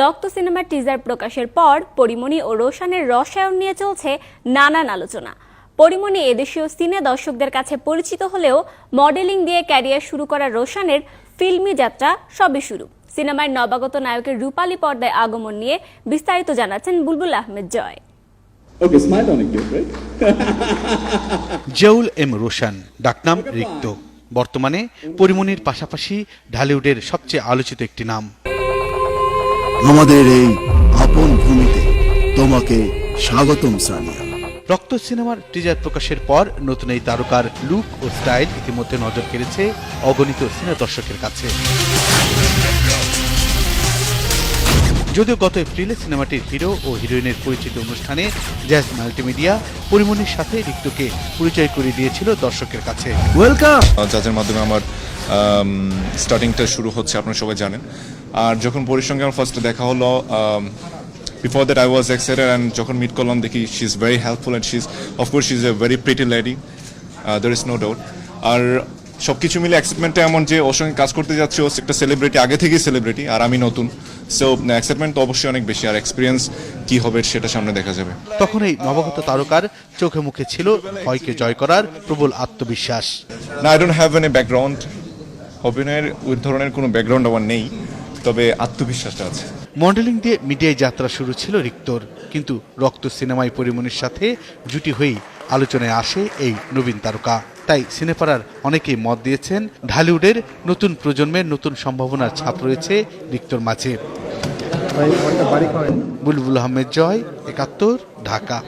রক্ত সিনেমার টিজার প্রকাশের পর পরিমণি ও রোশানের রসায়ন নিয়ে চলছে নানান আলোচনা। পরিমণি এদেশীয় সিনে দর্শকদের কাছে পরিচিত হলেও মডেলিং দিয়ে ক্যারিয়ার শুরু করা রোশানের ফিল্মি যাত্রা সবে শুরু। সিনেমার নবাগত নায়কের রূপালী পর্দায় আগমন নিয়ে বিস্তারিত জানাচ্ছেন বুলবুল আহমেদ জয়। Cute, এম রোশন ডাকনাম রিক্ত। বর্তমানে পরিমণির পাশাপাশি ঢালিউডের সবচেয়ে আলোচিত একটি নাম। আমাদের এই আপন ভূমিতে তোমাকে স্বাগতম সানিয়া। রক্ত সিনেমার টিজার প্রকাশের পর নতুন এই তারকার লুক ও স্টাইল ইতিমধ্যে নজর কেড়েছে অগণিত সিনে দর্শকের কাছে। যদিও গত এপ্রিলে সিনেমাটির হিরো ও হিরোইনের পরিচিত অনুষ্ঠানে জ্যাজ মাল্টিমিডিয়া পরিমণির সাথে রিক্তকে পরিচয় করিয়ে দিয়েছিল দর্শকের কাছে। ওয়েলকাম জাজের মাধ্যমে আমার স্টার্টিংটা শুরু হচ্ছে আপনারা সবাই জানেন। আর যখন পরির সঙ্গে আমার ফার্স্টে দেখা হলো before that I was excited and যখন মিট করলাম দেখি she is very helpful and she is of course she is a very pretty lady there is no doubt আর সব কিছু মিলে এক্সাইটমেন্টটা এমন যে ওর সঙ্গে কাজ করতে যাচ্ছে ও একটা সেলিব্রিটি আগে থেকেই সেলিব্রিটি আর আমি নতুন। সো এক্সাইটমেন্ট তো অবশ্যই অনেক বেশি আর এক্সপিরিয়েন্স কি হবে সেটা সামনে দেখা যাবে। তখন এই নবাগত তারকার চোখে মুখে ছিল ভয়কে জয় করার প্রবল আত্মবিশ্বাস। না I don't have any background অভিনয়ের ওই ধরনের কোনো ব্যাকগ্রাউন্ড আমার নেই তবে আত্মবিশ্বাসটা আছে। মডেলিং দিয়ে মিডিয়ায় যাত্রা শুরু ছিল রিক্তর কিন্তু রক্ত সিনেমায় পরিমণির সাথে জুটি হয়েই আলোচনায় আসে এই নবীন তারকা। তাই সিনেপাড়ার অনেকেই মত দিয়েছেন ঢালিউডের নতুন প্রজন্মের নতুন সম্ভাবনার ছাপ রয়েছে রিক্তর মাঝে। বুলবুল আহমেদ জয় একাত্তর ঢাকা।